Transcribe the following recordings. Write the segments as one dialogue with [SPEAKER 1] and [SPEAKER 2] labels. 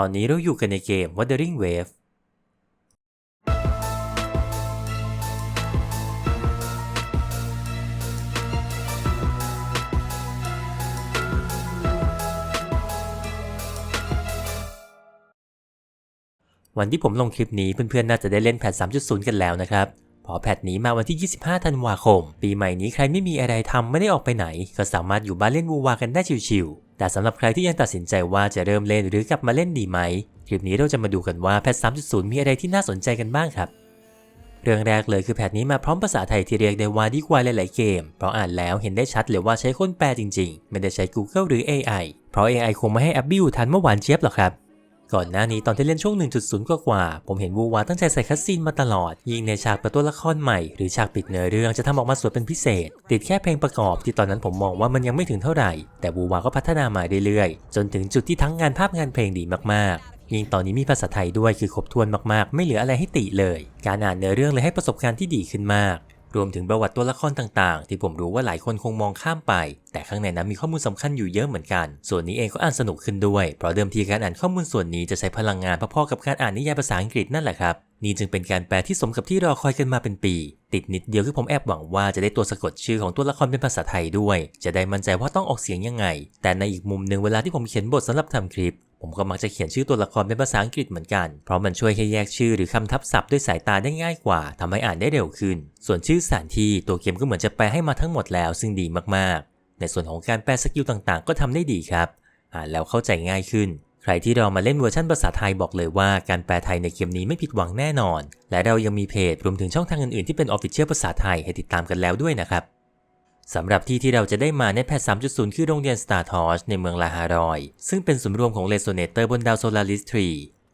[SPEAKER 1] ตอนนี้เราอยู่กันในเกม Wuthering Wave วันที่ผมลงคลิปนี้เพื่อนๆ น่าจะได้เล่นแพท3.0 กันแล้วนะครับ พอแพทนี้มาวันที่ 25 ธันวาคม ปีใหม่นี้ใครไม่มีอะไรทำไม่ได้ออกไปไหน ก็สามารถอยู่บ้านเล่นวูวากันได้ชิวๆแต่สำหรับใครที่ยังตัดสินใจว่าจะเริ่มเล่นหรือกลับมาเล่นดีไหมคลิปนี้เราจะมาดูกันว่าแพท 3.0 มีอะไรที่น่าสนใจกันบ้างครับเรื่องแรกเลยคือแพทนี้มาพร้อมภาษาไทยที่เรียกได้ว่าดีกว่าหลาย ๆ เกม เพราะอ่านแล้วเห็นได้ชัดเลยว่าใช้คนแปลจริง ๆ ไม่ได้ใช้ Google หรือ AI เพราะ AI คงไม่ให้แอปบิวทันเมื่อวานเจี๊ยบหรอกครับ ก่อนหน้านี้ตอนที่เล่นช่วง 1.0กว่ากว่าๆผมเห็นวูวาตั้งใจใส่คัสซีนมาตลอด ยิ่งในฉากเปิดตัวละครใหม่ หรือฉากปิดเนื้อเรื่องจะทำออกมาสวยเป็นพิเศษ ติดแค่เพลงประกอบที่ตอนนั้นผมมองว่ามันยังไม่ถึงเท่าไหร่ แต่วูวาก็พัฒนามาเรื่อยๆ จนถึงจุดที่ทั้งงานภาพงานเพลงดีมากๆ ยิ่งตอนนี้มีภาษาไทยด้วยคือครบถ้วนมากๆ ไม่เหลืออะไรให้ติเลย การอ่านเนื้อเรื่องเลยให้ประสบการณ์ที่ดีขึ้นมาก รวมถึงประวัติตัวละครต่างๆ ที่ผมรู้ว่าหลายคนคงมองข้ามไป แต่ข้างในนั้นมีข้อมูลสำคัญอยู่เยอะเหมือนกัน ส่วนนี้เองก็อ่านสนุกขึ้นด้วย เพราะเดิมทีการอ่านข้อมูลส่วนนี้จะใช้พลังงานพอๆกับการอ่านนิยายภาษาอังกฤษนั่นแหละครับ นี่จึงเป็นการแปลที่สมกับที่รอคอยกันมาเป็นปี ติดนิดเดียวคือผมแอบหวังว่าจะได้ตัวสะกดชื่อของตัวละครเป็นภาษาไทยด้วย จะได้มั่นใจว่าต้องออกเสียงยังไง แต่ในอีกมุมหนึ่งเวลาที่ผมเขียนบทสำหรับทำคลิป ผมก็มักจะเขียนชื่อตัวละครเป็นภาษาอังกฤษเหมือนกัน เพราะมันช่วยให้แยกชื่อหรือคำทับศัพท์ด้วยสายตาได้ง่ายกว่าทำให้อ่านได้เร็วขึ้น ส่วนชื่อสถานที่ตัวเกมก็เหมือนจะแปลให้มาทั้งหมดแล้วซึ่งดีมากๆ ในส่วนของการแปลสกิลต่างๆ ก็ทำได้ดีครับ อ่านแล้วเข้าใจง่ายขึ้น ใครที่เรามาเล่นเวอร์ชันภาษาไทยบอกเลยว่าการแปลไทยในเกมนี้ไม่ผิดหวังแน่นอน และเรายังมีเพจรวมถึงช่องทางอื่นๆที่เป็นออฟฟิเชียลภาษาไทยให้ติดตามกันแล้วด้วยนะครับ สำหรับที่ที่เราจะได้มาในแพท 3.0 คือโรงเรียน Star t o r c h ในเมืองลาฮารอย ซึ่งเป็นศูนย์รวมของเลโซเนเตอร์บนดาวโซลาริสทรี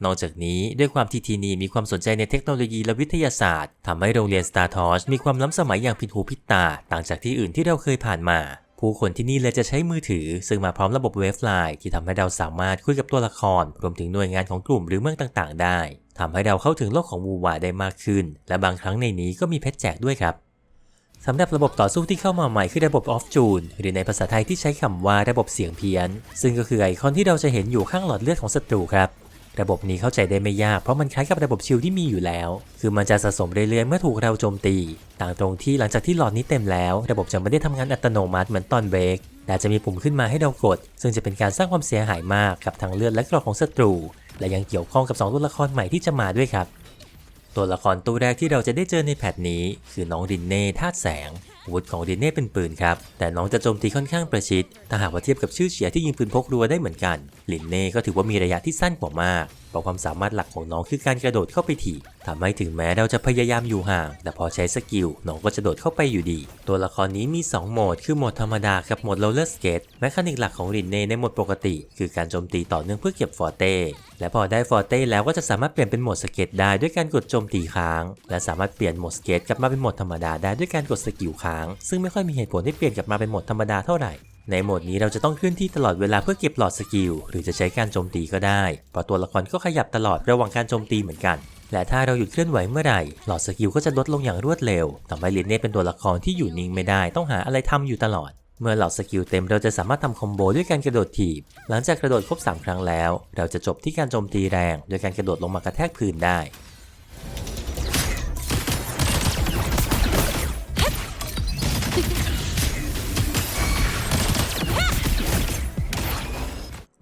[SPEAKER 1] นอกจากนี้ด้วยความที่ที่นี่มีความสนใจในเทคโนโลยีและวิทยาศาสตร์ทำให้โรงเรียน Star t o r c h มีความล้ำสมัยอย่างผิดหูผิดตา ต่างจากที่อื่นที่เราเคยผ่านมา ผู้คนที่นี่เลยจะใช้มือถือ ซึ่งมาพร้อมระบบเวฟไลน์ที่ทำให้เราสามารถคุยกับตัวละคร รวมถึงหน่วยงานของกลุ่มหรือเมืองต่าง ๆ ได้ทำให้เราเข้าถึงโลกของวูวาได้มากขึ้น และบางครั้งในนี้ก็มีเพชรแจกด้วยครับ สำหรับระบบต่อสู้ที่เข้ามาใหม่คือระบบ Off Tune หรือในภาษาไทยที่ใช้คำว่าระบบเสียงเพี้ยน ซึ่งก็คือไอคอนที่เราจะเห็นอยู่ข้างหลอดเลือดของศัตรูครับ ระบบนี้เข้าใจได้ไม่ยากเพราะมันคล้ายกับระบบชิลที่มีอยู่แล้ว คือมันจะสะสมเรื่อยๆเมื่อถูกเราโจมตี ต่างตรงที่หลังจากที่หลอดนี้เต็มแล้ว ระบบจะไม่ได้ทำงานอัตโนมัติเหมือนตอนเบรกแต่จะมีปุ่มขึ้นมาให้เรากด ซึ่งจะเป็นการสร้างความเสียหายมากกับทั้งเลือดและกรอกของศัตรู และยังเกี่ยวข้องกับสองตัวละครใหม่ที่จะมาด้วยครับ ตัวละครตัวแรกที่เราจะได้เจอในแพทนี้ คือน้องดินเน่ธาตุแสงอาวุธของดินเน่เป็นปืนครับ แต่น้องจะโจมตีค่อนข้างประชิด ถ้าหากว่าเทียบกับชื่อเฉียที่ยิงปืนพกรัวได้เหมือนกัน ลินเน่ก็ถือว่ามีระยะที่สั้นกว่ามาก เพราะความสามารถหลักของน้องคือการกระโดดเข้าไปถีบทำให้ถึงแม้เราจะพยายามอยู่ห่าง แต่พอใช้สกิลน้องก็จะโดดเข้าไปอยู่ดี ตัวละครนี้มี 2 โหมด คือโหมดธรรมดากับโหมดโรลเลอร์สเกตแมคานิกหลักของรินเน่ในโหมดปกติ คือการโจมตีต่อเนื่องเพื่อเก็บฟอร์เต้และพอได้ฟอร์เต้แล้วก็จะสามารถเปลี่ยนเป็นโหมดสเก็ตได้ด้วยการกดโจมตีค้าง และสามารถเปลี่ยนโหมดสเก็ตกลับมาเป็นโหมดธรรมดาได้ด้วยการกดสกิลค้าง ซึ่งไม่ค่อยมีเหตุผลให้เปลี่ยนกลับมาเป็นโหมดธรรมดาเท่าไหร่ ในโหมดนี้เราจะต้องเคลื่อนที่ตลอดเวลาเพื่อเก็บหลอดสกิล หรือจะใช้การโจมตีก็ได้ เพราะตัวละครก็ขยับตลอดระหว่างการโจมตีเหมือนกัน และถ้าเราหยุดเคลื่อนไหวเมื่อไหร่ หลอดสกิลก็จะลดลงอย่างรวดเร็วทำให้ลินเน่เป็นตัวละครที่อยู่นิ่งไม่ได้ ต้องหาอะไรทำอยู่ตลอด เมื่อหลอดสกิลเต็มเราจะสามารถทำคอมโบด้วยการกระโดดถีบ หลังจากกระโดดครบ 3 ครั้งแล้ว เราจะจบที่การโจมตีแรงโดยการกระโดดลงมากระแทกพื้นได้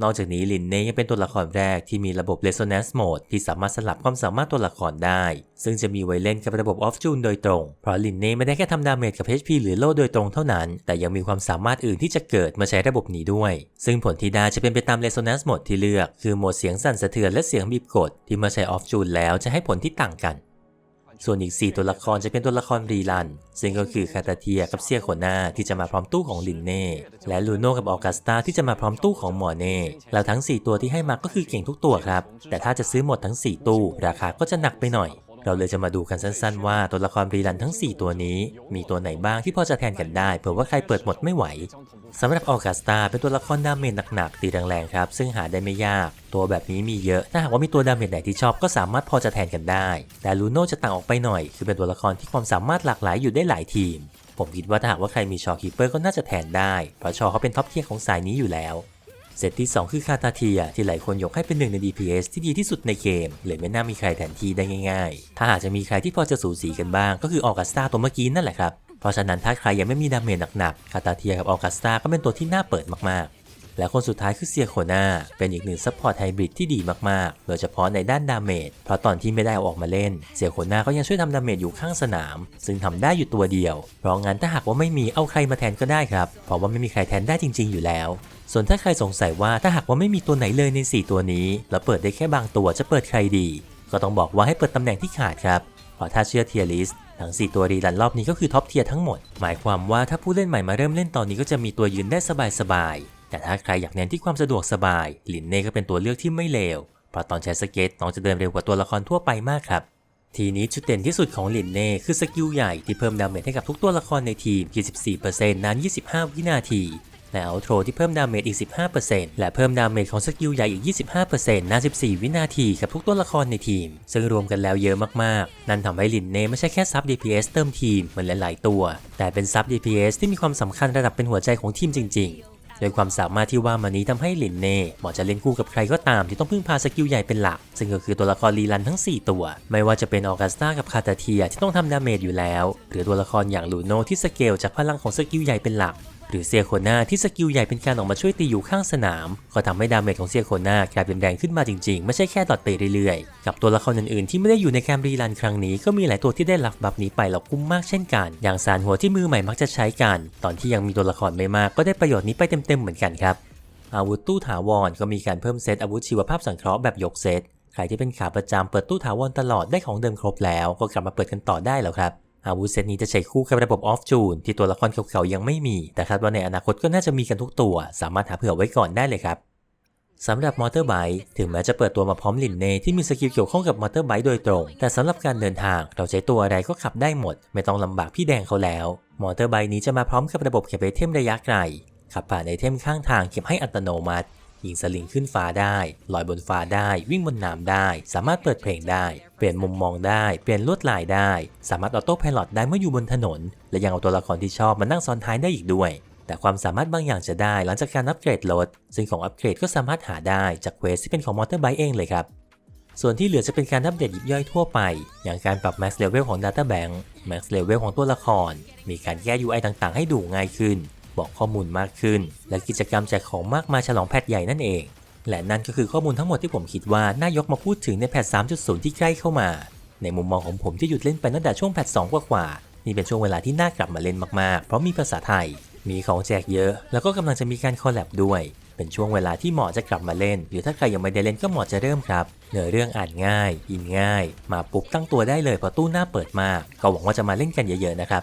[SPEAKER 1] นอกจากนี้ลินเน่ยังเป็นตัวละครแรกที่มีระบบ Resonance Mode ที่สามารถสลับความสามารถตัวละครได้ ซึ่งจะมีไว้เล่นกับระบบ Off Tune โดยตรง เพราะลินเน่ไม่ได้แค่ทำดาเมจกับ HP หรือโล่โดยตรงเท่านั้น แต่ยังมีความสามารถอื่นที่จะเกิดเมื่อใช้ระบบนี้ด้วย ซึ่งผลที่ได้จะเป็นไปตาม Resonance Mode ที่เลือก คือโหมดเสียงสั่นสะเทือนและเสียงบีบกดที่เมื่อใช้ Off Tune แล้วจะให้ผลที่ต่างกัน ส่วนอีก 4 ตัวละครจะเป็นตัวละครรีลัน ซึ่งก็คือคาตาเทียกับเซียโคนาที่จะมาพร้อมตู้ของลินเน่ และลูโน่กับออกัสตาที่จะมาพร้อมตู้ของมอเน่แล้วทั้ง 4 ตัวที่ให้มาก็คือเก่งทุกตัวครับ แต่ถ้าจะซื้อหมดทั้ง 4 ตู้ ราคาก็จะหนักไปหน่อย เราเลยจะมาดูกันสั้นๆว่าตัวละครรีรันทั้ง 4 ตัวนี้ มีตัวไหนบ้างที่พอจะแทนกันได้เผื่อว่าใครเปิดหมดไม่ไหวสำหรับออกัสตาเป็นตัวละครดาเมจหนักๆตีแรงๆครับ ซึ่งหาได้ไม่ยาก ตัวแบบนี้มีเยอะ ถ้าหากว่ามีตัวดาเมจไหนที่ชอบก็สามารถพอจะแทนกันได้ แต่ลูโน่จะต่างออกไปหน่อย คือเป็นตัวละครที่ความสามารถหลากหลายอยู่ได้หลายทีม ผมคิดว่าถ้าหากว่าใครมีชอคีเปอร์ก็น่าจะแทนได้เพราะชอเขาเป็นท็อปเทียร์ของสายนี้อยู่แล้ว เซตที่ 2 คือคาตาเทีย ที่หลายคนยกให้เป็นหนึ่งใน DPS ที่ดีที่สุดในเกมเลยไม่น่ามีใครแทนที่ได้ง่ายๆ ถ้าหากจะมีใครที่พอจะสูสีกันบ้าง ก็คือออกัสตาตัวเมื่อกี้นั่นแหละครับเพราะฉะนั้นถ้าใครยังไม่มีดาเมจหนักๆคาตาเทียกับออกัสตาก็เป็นตัวที่น่าเปิดมากๆ และคนสุดท้ายคือเซียโคนาเป็นอีกหนึ่งซัพพอร์ตไฮบริดที่ดีมากๆ โดยเฉพาะในด้านดาเมจ เพราะตอนที่ไม่ได้ออกมาเล่น เซียโคนาก็ยังช่วยทำดาเมจอยู่ข้างสนาม ซึ่งทำได้อยู่ตัวเดียว เพราะงั้นถ้าหากว่าไม่มีเอาใครมาแทนก็ได้ครับ เพราะว่าไม่มีใครแทนได้จริง ๆ อยู่แล้ว ส่วนถ้าใครสงสัยว่าถ้าหากว่าไม่มีตัวไหนเลยใน 4 ตัวนี้ แล้วเปิดได้แค่บางตัวจะเปิดใครดี ก็ต้องบอกว่าให้เปิดตำแหน่งที่ขาดครับเพราะถ้าเชื่อเทียริสทั้ง 4 ตัวรีลันรอบนี้ก็คือท็อปเทียร์ทั้งหมด หมายความว่าถ้าผู้เล่นใหม่มาเริ่มเล่นตอนนี้ก็จะมีตัวยืนได้สบายๆ แต่ถ้าใครอยากเน้นที่ความสะดวกสบาย ลินเน่ก็เป็นตัวเลือกที่ไม่เลว เพราะตอนใช้สเก็ตน้องจะเดินเร็วกว่าตัวละครทั่วไปมากครับ ทีนี้จุดเด่นที่สุดของลินเน่คือสกิลใหญ่ที่เพิ่มดาเมจให้กับทุกตัวละครในทีม 24%นาน 25 วินาที และอัลโทรที่เพิ่มดาเมจอีก 15%และเพิ่มดาเมจของสกิลใหญ่อีก 25%นาน 14 วินาทีกับทุกตัวละครในทีม ซึ่งรวมกันแล้วเยอะมากๆ นั่นทำให้ลินเน่ไม่ใช่แค่ซับ DPS เติมทีมเหมือนหลายๆตัว แต่เป็นซับ DPS ที่มีความสำคัญระดับเป็นหัวใจของทีมจริง ๆ โดยความสามารถที่ว่ามานี้ทำให้หลินเน่เหมาะจะเล่นคู่กับใครก็ตามที่ต้องพึ่งพาสกิลใหญ่เป็นหลัก ซึ่งก็คือตัวละครลีลันทั้ง 4 ตัว ไม่ว่าจะเป็นออกัสตากับคาตาเทียที่ต้องทำดาเมจอยู่แล้ว หรือตัวละครอย่างลูโนที่สเกลจากพลังของสกิลใหญ่เป็นหลัก หรือเซียโคนาที่สกิลใหญ่เป็นการออกมาช่วยตีอยู่ข้างสนาม ก็ทำให้ดาเมจของเซียโคนากลายเป็นแรงขึ้นมาจริงๆ ไม่ใช่แค่ดอทไปเรื่อยๆ กับตัวละครอื่นๆที่ไม่ได้อยู่ในการรีรันครั้งนี้ ก็มีหลายตัวที่ได้รับบัฟนี้ไปแล้วคุ้มมากเช่นกัน อย่างสารหัวที่มือใหม่มักจะใช้กัน ตอนที่ยังมีตัวละครไม่มากก็ได้ประโยชน์นี้ไปเต็มๆเหมือนกันครับอาวุธตู้ถาวรก็มีการเพิ่มเซตอาวุธชีวภาพสังเคราะห์แบบยกเซตใครที่เป็นขาประจำเปิดตู้ถาวรตลอดได้ของเดิมครบแล้ว ก็กลับมาเปิดกันต่อได้แล้วครับ อาวุธเซตนี้จะใช้คู่กับระบบออฟจูนที่ตัวละครเก่าๆยังไม่มี แต่คาดว่าในอนาคตก็น่าจะมีกันทุกตัว สามารถหาเผื่อไว้ก่อนได้เลยครับสำหรับมอเตอร์ไบค์ถึงแม้จะเปิดตัวมาพร้อมลินเน่ที่มีสกิลเกี่ยวข้องกับมอเตอร์ไบค์โดยตรง แต่สำหรับการเดินทางเราใช้ตัวอะไรก็ขับได้หมด ไม่ต้องลำบากพี่แดงเขาแล้ว มอเตอร์ไบค์นี้จะมาพร้อมกับระบบเก็บไอเทมระยะไกลขับผ่านไอเทมข้างทางเก็บให้อัตโนมัติ ยิงสลิงขึ้นฟ้าได้ ลอยบนฟ้าได้ วิ่งบนน้ำได้ สามารถเปิดเพลงได้ เปลี่ยนมุมมองได้ เปลี่ยนลวดลายได้ สามารถออโต้พายロได้เมื่ออยู่บนถนน และยังเอาตัวละครที่ชอบมานั่งซ้อนท้ายได้อีกด้วย แต่ความสามารถบางอย่างจะได้หลังจากการอัปเกรดรถ ซึ่งของอัปเกรดก็สามารถหาได้จากเควสที่เป็นของมอเตอร์ไบค์เองเลยครับส่วนที่เหลือจะเป็นการอัปเดตยิบย่อยทั่วไป อย่างการปรับ Max Level ของ Data Bank Max Level ของตัวละคร มีการแก้ UI ต่างๆ ให้ดูง่ายขึ้น บอกข้อมูลมากขึ้น และกิจกรรมแจกของมากมายฉลองแพทใหญ่นั่นเอง และนั่นก็คือข้อมูลทั้งหมดที่ผมคิดว่าน่ายกมาพูดถึงในแพท 3.0 ที่ใกล้เข้ามา ในมุมมองของผมที่หยุดเล่นไปตั้งแต่ช่วงแพท 2 กว่าๆนี่เป็นช่วงเวลาที่น่ากลับมาเล่นมากๆ เพราะมีภาษาไทย มีของแจกเยอะ แล้วก็กำลังจะมีการคอลแลบด้วยเป็นช่วงเวลาที่เหมาะจะกลับมาเล่น หรือถ้าใครยังไม่ได้เล่นก็เหมาะจะเริ่มครับ เนื้อเรื่องอ่านง่าย อินง่าย มาปุ๊บตั้งตัวได้เลยพระตู้หน้าเปิดมาก ก็หวังว่าจะมาเล่นกันเยอะๆนะครับ